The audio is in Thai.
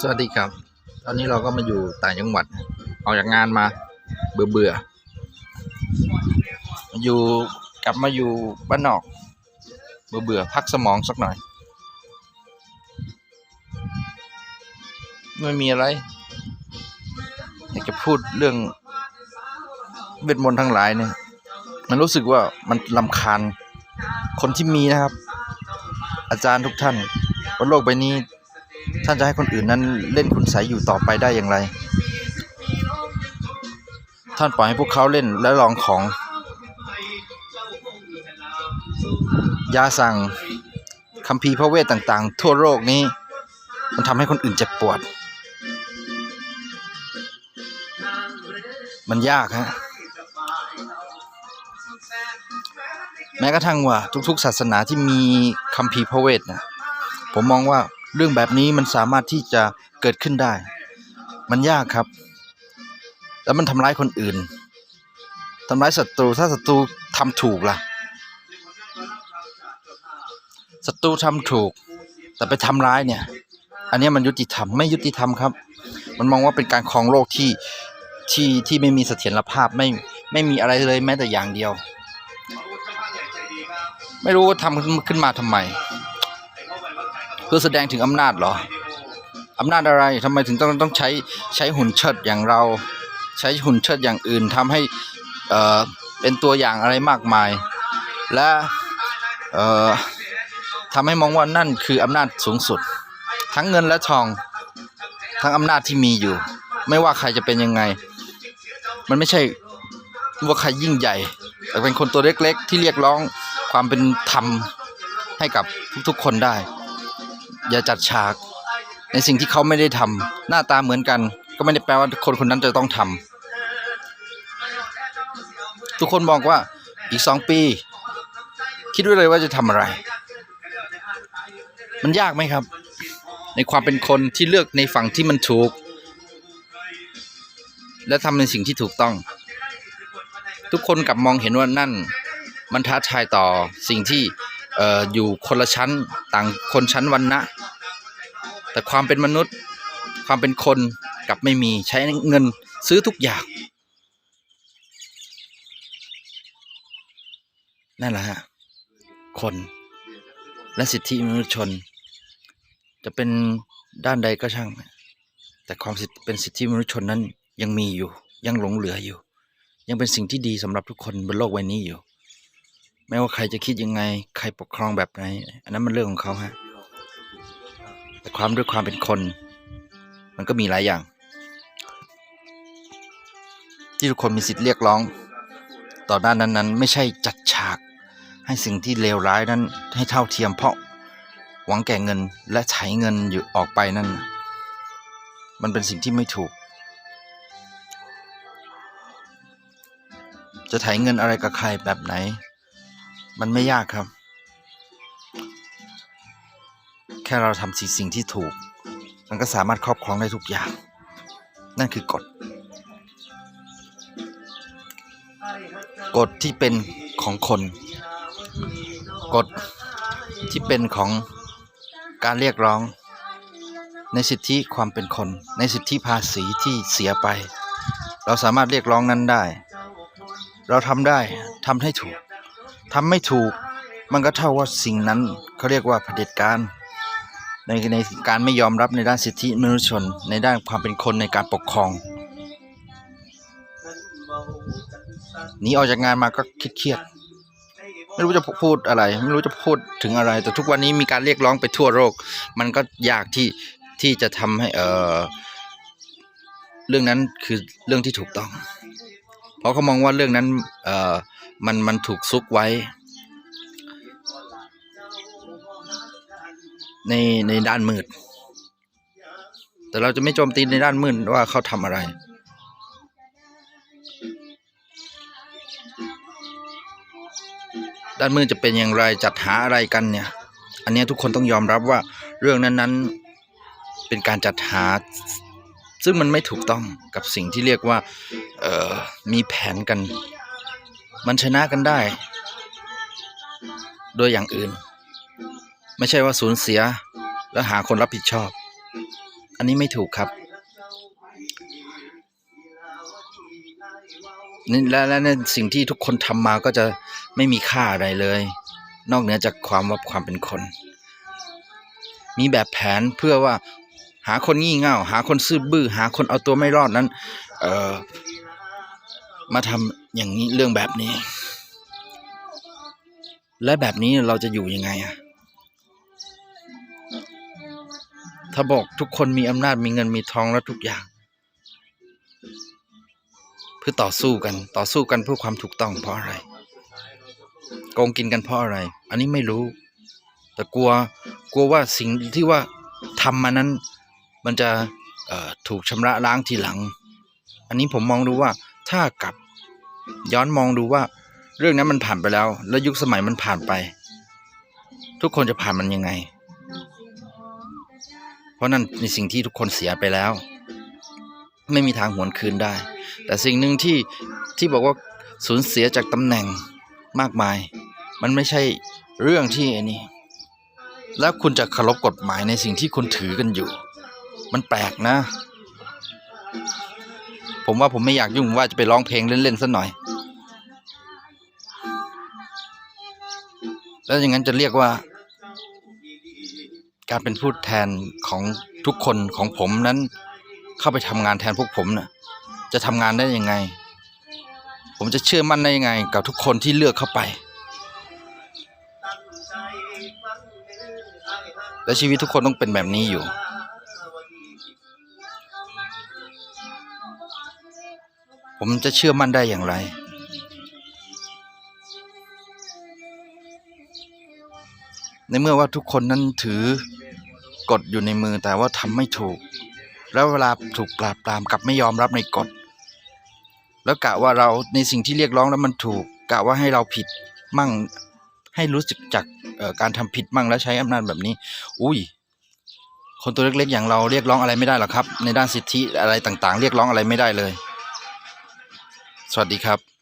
สวัสดีครับ ตอนนี้เราก็มาอยู่ต่างจังหวัด ออกจากงานมา เบื่อเบื่ออยู่กลับมาอยู่บ้านนอก เบื่อเบื่อพักสมองสักหน่อย ไม่มีอะไร อยากจะพูดเรื่องเวทมนต์ทั้งหลายเนี่ย มันรู้สึกว่ามันลำคาญคนที่มีนะครับ อาจารย์ทุกท่านบนโลกใบนี้ ท่านจะให้คนอื่นนั้นเล่นคุณใสยอยู่ต่อไปได้อย่างไร ท่านปล่อยให้พวกเขาเล่นและลองของ ยาสั่งคัมภีร์พระเวทต่างๆ ทั่วโลกนี้ มันทำให้คนอื่นเจ็บปวด มันยากฮะแม้กระทั่งว่าทุกๆ ศาสนาที่มีคัมภีร์พระเวทนะผมมองว่า เรื่องแบบนี้มันสามารถที่จะเกิดขึ้นได้ มันยากครับ แล้วมันทำร้ายคนอื่นทำร้ายศัตรูถ้าศัตรูทำถูกล่ะศัตรูทำถูก แต่ไปทำร้ายเนี่ย อันนี้มันยุติธรรมไม่ยุติธรรมครับ มันมองว่าเป็นการครองโลกที่ที่ที่ไม่มีเสถียรภาพไม่ไม่มีอะไรเลยแม้แต่อย่างเดียว ไม่รู้ว่าทำขึ้นมาทำไม เพื่อแสดงถึงอำนาจเหรออำนาจอะไรทำไมถึงต้องต้องใช้ใช้หุ่นเชิดอย่างเรา ใช้หุ่นเชิดอย่างอื่นทำให้เอ่อเป็นตัวอย่างอะไรมากมาย และเอ่อทำให้มองว่านั่นคืออำนาจสูงสุด ทั้งเงินและทอง ทั้งอำนาจที่มีอยู่ ไม่ว่าใครจะเป็นยังไง มันไม่ใช่ว่าใครยิ่งใหญ่ แต่เป็นคนตัวเล็กๆ ที่เรียกร้องความเป็นธรรมให้กับทุกๆคนได้ อย่าจัดฉาก ในสิ่งที่เขาไม่ได้ทำหน้าตาเหมือนกัน ก็ไม่ได้แปลว่าคนคนนั้นจะต้องทำทุกคนบอกว่าอีกสองปี คิดไว้เลยว่าจะทำอะไร มันยากไหมครับ ในความเป็นคนที่เลือกในฝั่งที่มันถูก และทำในสิ่งที่ถูกต้อง ทุกคนกลับมองเห็นว่านั่น มันท้าทายต่อสิ่งที่อออยู่คนละชั้นต่างคนชั้นวรรณะ แต่ความเป็นมนุษย์ ความเป็นคนกลับไม่มีใช้เงินซื้อทุกอย่าง นั่นแหละฮะ คนและสิทธิมนุษยชน จะเป็นด้านใดก็ช่าง แต่ความเป็นสิทธิมนุษยชนนั้นยังมีอยู่ ยังหลงเหลืออยู่ ยังเป็นสิ่งที่ดีสำหรับทุกคนบนโลกใบนี้อยู่ ไม่ว่าใครจะคิดยังไง ใครปกครองแบบไหน อันนั้นมันเรื่องของเขาฮะ แต่ความด้วยความเป็นคน มันก็มีหลายอย่าง ที่ทุกคนมีสิทธิ์เรียกร้อง ต่อด้านนั้นๆ ไม่ใช่จัดฉาก ให้สิ่งที่เลวร้ายนั้นให้เท่าเทียมเพราะหวังแก่เงินและไถเงินอยู่ออกไปนั่น มันเป็นสิ่งที่ไม่ถูก จะไถเงินอะไรกับใครแบบไหน มันไม่ยากครับ แค่เราทำสิ่งสิ่งที่ถูก มันก็สามารถครอบครองได้ทุกอย่าง นั่นคือกฎ กฎที่เป็นของคน กฎที่เป็นของการเรียกร้อง ในสิทธิความเป็นคน ในสิทธิภาษีที่เสียไป เราสามารถเรียกร้องนั้นได้ เราทำได้ทำให้ถูกทำไม่ถูกมันก็เท่าว่าสิ่งนั้นเขาเรียกว่าเผด็จการ ในในการไม่ยอมรับในด้านสิทธิมนุษยชน ในด้านความเป็นคนในการปกครองหนีออกจากงานมาก็คิดเครียดไม่รู้จะพูดอะไร ไม่รู้จะพูดถึงอะไร แต่ทุกวันนี้มีการเรียกร้องไปทั่วโลกมันก็ยากที่ที่จะทำให้เออเรื่องนั้นคือเรื่องที่ถูกต้อง เพราะเขามองว่าเรื่องนั้นเออมันมันถูกซุกไว้ ในในด้านมืด แต่เราจะไม่โจมตีในด้านมืดว่าเขาทำอะไร ด้านมืดจะเป็นอย่างไรจัดหาอะไรกันเนี่ย อันนี้ทุกคนต้องยอมรับว่าเรื่องนั้นๆเป็นการจัดหา ซึ่งมันไม่ถูกต้องกับสิ่งที่เรียกว่าเออมีแผนกัน มันชนะกันได้ โดยอย่างอื่น ไม่ใช่ว่าสูญเสีย แล้วหาคนรับผิดชอบ อันนี้ไม่ถูกครับนี่และและและสิ่งที่ทุกคนทำมาก็จะไม่มีค่าอะไรเลย นอกเหนือจากความว่าความเป็นคน มีแบบแผนเพื่อว่าหาคนงี่เง่า หาคนซื่อบื้อ หาคนเอาตัวไม่รอดนั้น เออมาทำอย่างนี้เรื่องแบบนี้ และแบบนี้เราจะอยู่ยังไงอะ ถ้าบอกทุกคนมีอำนาจมีเงินมีทองแล้วทุกอย่าง เพื่อต่อสู้กันต่อสู้กันเพื่อความถูกต้องเพราะอะไรโกงกินกันเพราะอะไร อันนี้ไม่รู้ แต่กลัวกลัวว่าสิ่งที่ว่าทำมานั้นมันจะถูกชำระล้างทีหลัง อันนี้ผมมองดูว่าถ้ากลับย้อนมองดูว่า เรื่องนั้นมันผ่านไปแล้ว แล้วยุคสมัยมันผ่านไป ทุกคนจะผ่านมันยังไง เพราะนั่นในสิ่งที่ทุกคนเสียไปแล้ว ไม่มีทางหวนคืนได้ แต่สิ่งหนึ่งที่ที่บอกว่าสูญเสียจากตำแหน่งมากมาย มันไม่ใช่เรื่องที่อนี่แล้วคุณจะเคารพกฎหมายในสิ่งที่คุณถือกันอยู่ มันแปลกนะ ผมว่าผมไม่อยากยุ่งว่าจะไปร้องเพลงเล่นๆสักหน่อย แล้วอย่างนั้นจะเรียกว่า การเป็นผู้แทนของทุกคนของผมนั้น เข้าไปทำงานแทนพวกผมน่ะจะทำงานได้ยังไง ผมจะเชื่อมั่นได้ยังไง กับทุกคนที่เลือกเข้าไป และชีวิตทุกคนต้องเป็นแบบนี้อยู่ ผมจะเชื่อมั่นได้อย่างไรในเมื่อว่าทุกคนนั้นถือ กฎอยู่ในมือแต่ว่าทำไม่ถูก แล้วเวลาถูกปราบปรามกลับไม่ยอมรับในกฎ แล้วกะว่าเราในสิ่งที่เรียกร้องแล้วมันถูกกะว่าให้เราผิดมั่งให้รู้สึกจากการทำผิดมั่งแล้วใช้อำนาจแบบนี้ อุ้ย คนตัวเล็กๆ อย่างเราเรียกร้องอะไรไม่ได้หรอกครับ ในด้านสิทธิอะไรต่างๆ เรียกร้องอะไรไม่ได้เลย สวัสดีครับ